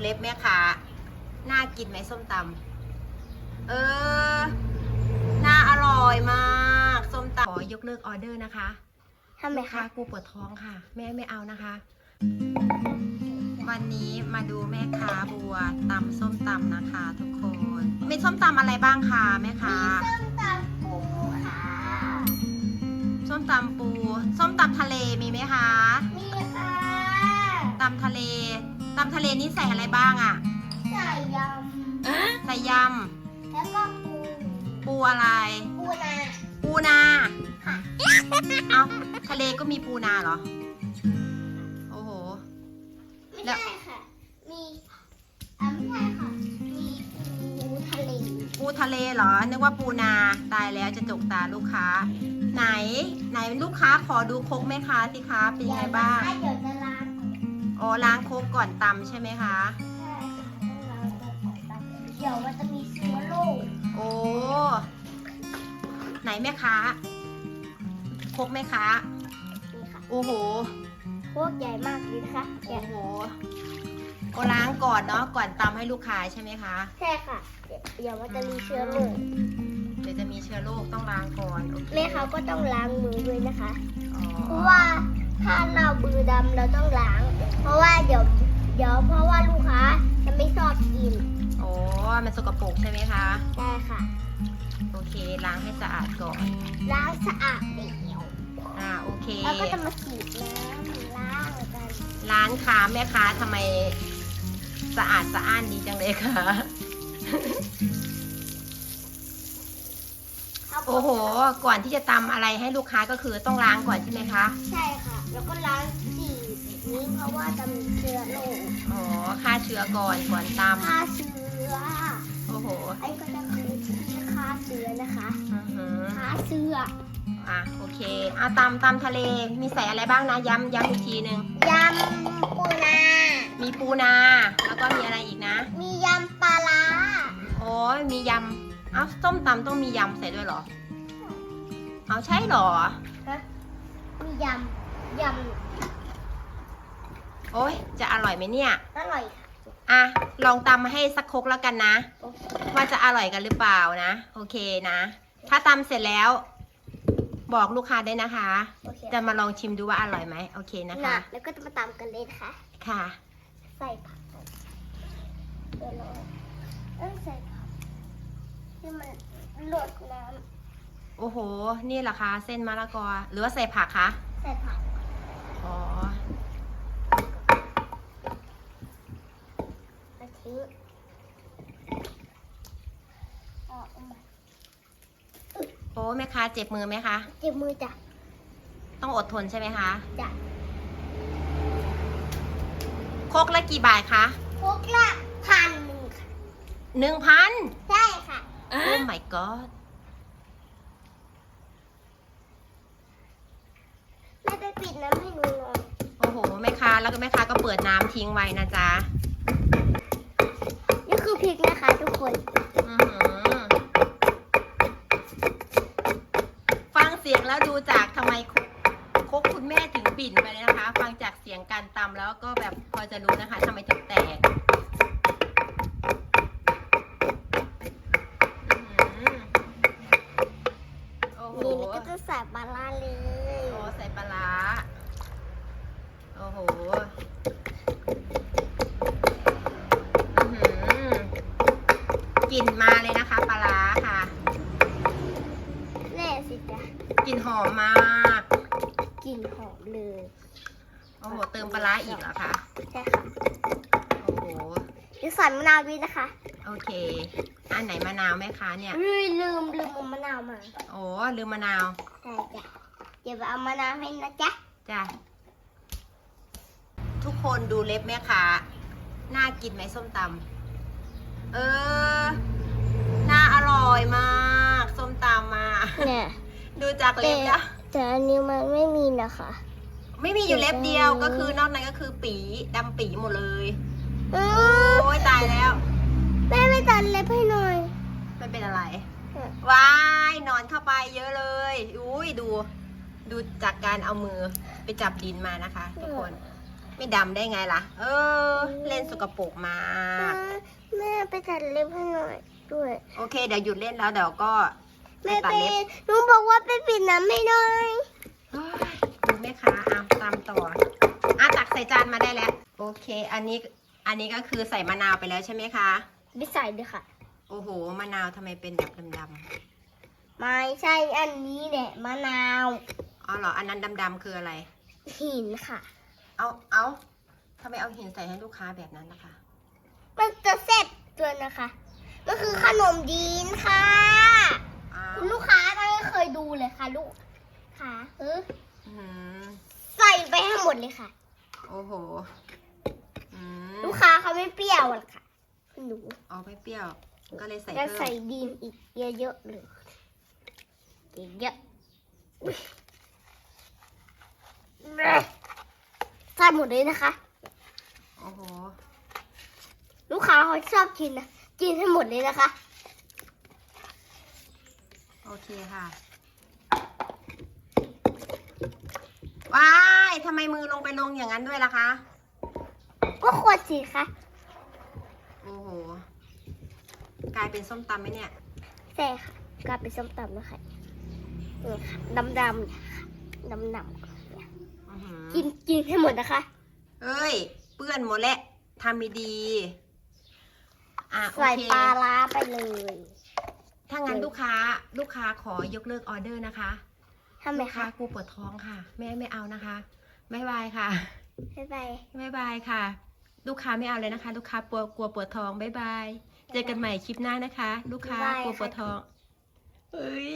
เล็บแม่ค้าน่ากินไหมส้มตำเออ น่าอร่อยมาก ส้มตำขอยกเลิกออเดอร์นะคะทำไมลูกคะค้ากูปวดท้องค่ะ แม่ไม่เอานะคะ วันนี้มาดูแม่ค้าบัวตำส้มตำนะคะ ทุกคนมีส้มตำอะไรบ้างคะแม่ค้าส้มตำปูค่ะ ส้มตำปู ส้มตำทะเลมีไหมคะมีค่ะำทะเลนี่ใส่อะไรบ้างอะใส่ยใส่ยำแล้วก็ปูำปูอะไร ปูนา ปูนาค่ะเอาทะเลก็มีปูนาเหรอ โอ้โห ไม่แล้วใช่ค่ะ มีอ่าไม่ใช่ค่ะ มีปูทะเล ปูทะเลเหรอ นึกว่าปูนา ตายแล้วจะจกตาลูกค้า ไหน ไหนลูกค้าขอดูครกไหมคะสิคะ เป็นยังไงบ้างเดี๋ยวจะล้าง อ๋อล้างครกก่อนตำใช่ไหมคะ ใช่ค่ะต้องล้างตัวของตำเดี๋ยวมันจะมีเชื้อโรคโอ้ ไหนแม่ค้าครกแม่ค้านี่ค่ะโอ้โห พวกใหญ่มากเลยนะคะเดี๋โอ้ยวโหก็ล้างก่อนเนาะ ก่อนตำให้ลูกค้าใช่ไหมคะ ใช่ค่ะเดี๋ยวเดี๋ยวมันจะมีเชื้อโรคเดี๋ยวจะมีเชื้อโรคต้องล้างก่อนโอเคแม่เขาก็ต้องล้างมือด้วยนะคะ อ๋อเพราะว่าถ้าเรา มือดำเราต้องล้าง เพราะว่าเดี๋ยวเดี๋ยวเพราะว่าลูกค้าจะไม่ชอบกินโอ้มันสกปรกใช่ไหมคะใช่ค่ะ โอเค ล้างให้สะอาดก่อน ล้างสะอาดเดี๋ยวอ่า โอเค แล้วก็จะมาฉีดน้ำล้างกันร้านค้าแม่ค้าทำไมสะอาดสะอ้านดีจังเลยคะครับโอ้โห ก่อนที่จะตำอะไรให้ลูกค้าก็คือต้องล้างก่อนใช่ไหมคะ ใช่ค่ะ แล้วก็ล้างฉีด นี้เพราะว่าจะมีเชื้อโรคอ๋อฆ่าเชื้อก่อนก่อนตฆ่าเชื้อำโอ้โหไอ้ก็จะคือที่ฆ่าเชื้อนะคะอือหือฆ่าเชื้ออะโอเคเอาตำตำทะเลมีใส่อะไรบ้างนะย้ำย้ำอีกทีหนึ่งยำปูนา มีปูนา แล้วก็มีอะไรอีกนะมียำปลาร้าโอ้ยมียำเอ้าส้มตำต้องมียำใส่ด้วยเหรอ เอาใช่เหรอฮะมียำย โอ้ยจะอร่อยไหมเนี่ยำอร่อยค่ะ อะ ลองตำให้สักครกแล้วกันนะโอเคว่าจะอร่อยกันหรือเปล่านะ โอเคนะ ถ้าตำเสร็จแล้ว บอกลูกค้าได้วยนะคะ โอเค จะมาลองชิมดูว่าอร่อยไหมโอเคนะคะน่แล้วก็จะมาตามกันเลยนะคะ ค่ะ ใส่ผักก่อนเดี๋ยวเราเอ้ยใส่ผักให้มันลดน้โอ้โห นี่เหรอคะ เส้นมะละกอ หรือว่าใส่ผักคะำใส่ผัก อ๋อ มาทิ้งเอาเอามา โอ้ แม่ค้าเจ็บมือไหมคะ เจ็บมือจ้ะต้องอดทนใช่ไหมคะ จ้ะโครกละกี่บาทคะพวกละพันหนึ่งค่ะหนึ่งพันใช่ค่ะโอ้ my god แม่ไปปิดน้ำให้หนูหน่อยโอ้โหแม่ค้าแล้วก็แม่ค้าก็เปิดน้ำทิ้งไว้นะจ๊ะ นี่คือพริกนะคะทุกคน อื้อหือฟังเสียง แล้วดูจากทำไมคุคกคุณแม่ถึงบิ่นไปเลยนะคะ ฟังจากเสียงการตำแล้วก็แบบพอจะรู้นะคะทำไมถึงแตกอื้อหือโอ้โหนี่แล้วก็จะใส่ปลาร้าเลยโอ้ใส่ปลาร้าโอ้โหอื้อหือกลิ่นมาเลยนะคะปลาร้าค่ะ แน่สิจ้ะ กลิ่นหอมมาก กลิ่นห อมเลยโอ้โหเติมปลาร้าอีกเหรอคะใช่ค่ะโอ้โหเดี๋ยวใส่มะนาวด้วยนะคะ โอเค อันไหนมะนาวไหมคะเนี่ยเฮ้ยลืมลืมเอามะนาวมาโอ้ลืมมะนาวใช่จ้ะเดี๋ยวไปเอามะนาวให้นะจ๊ะจ้ะทุกคนดูเล็บแม่ค้าน่ากินไหมส้มตำเออน่าอร่อยมาก ส้มตำมาเนี่ยดูจากเล็บนะ แต่อันนี้มันไม่มีนะคะ ไม่มีอยู่เล็บเดียวก็คือนอกนั้นก็คือปีดำปีหมดเลย อือโอ้ยตายแล้ว แม่ไม่ตัดเล็บให้หน่อยไม่เป็นอะไรว้ายนอนเข้าไปเยอะเลย อุ้ยดู ดูจากการเอามือไปจับดินมานะคะ ทุกคน ไม่ดำได้ไงล่ะ เออ เล่นสกปรกมาก แม่ไปตัดเล็บให้หน่อยด้วย โอเค เดี๋ยวหยุดเล่นแล้วเดี๋ยวก็ไป แม่ตัดไปเล็บหนูบอกว่าไปปิดน้ำไม่หน่อยเฮ้ยดูแม่ค้าเอาตามต่ออะตักใส่จานมาได้แล้ว โอเค อันนี้อันนี้ก็คือใส่มะนาวไปแล้วใช่ไหมคะ ไม่ใส่ด้วยค่ะ โอ้โห มะนาวทำไมเป็นแบบดำไม่ใช่อันนี้แหละมะนาวๆอ๋อเหรอ อันนั้นดำๆคืออะไร หินค่ะ เอาเอาทำไมเอาหินใส่ให้ลูกค้าแบบนั้นนะคะ มันจะเสร็จตัวนะคะก็คือขนมดีนค่ะ อ้าว คุณลูกค้าไม่ เคยดูเลยค่ะลูกค้าเอออื้อหือใส่ไปให้หมดเลยค่ะ โอ้โหอืมลูกค้าเขาไม่เปรี้ยวหรอกค่ะหนูเอาไม่เปรี้ยว ก็เลยใส่จะเพิ่ใส่มดีนอีกเยอะๆเลยเยอะๆอุ๊ยใส่หมดเลยนะคะ โอ้โห ลูกค้าเขาชอบกินนะกินให้หมดเลยนะคะ โอเคค่ะ ว้ายทำไมมือลงไปลงอย่างนั้นด้วยล่ะคะ ก็ขวดสิคะโอ้โห กลายเป็นส้มตำไหมเนี่ย ใช่ค่ะกลายเป็นส้มตำนะคะนี่ค่ะดำๆเนี่ยค่ะดำๆเนี่ยอื้อหือกินกินให้หมดนะคะ เอ้ย เปื้อนหมดแล้วทำไม่ดีอะโอใส่เค ปลาร้าไปเลย ถ้างั้นลูกค้าลูกค้าขอยกเลิกออเดอร์นะคะ ทำไมลูกค้าคะกูปวดท้องค่ะ แม่ไม่เอานะคะบ๊ายบายค่ะบ๊ายบายบ๊ายบายค่ะ ลูกค้าไม่เอาเลยนะคะ ลูกค้ากลัวกลัวปวดท้องบ๊ายบายเจอกันใหม่คลิปหน้านะคะ ลูกค้ากลัวปวดท้องเอ้ย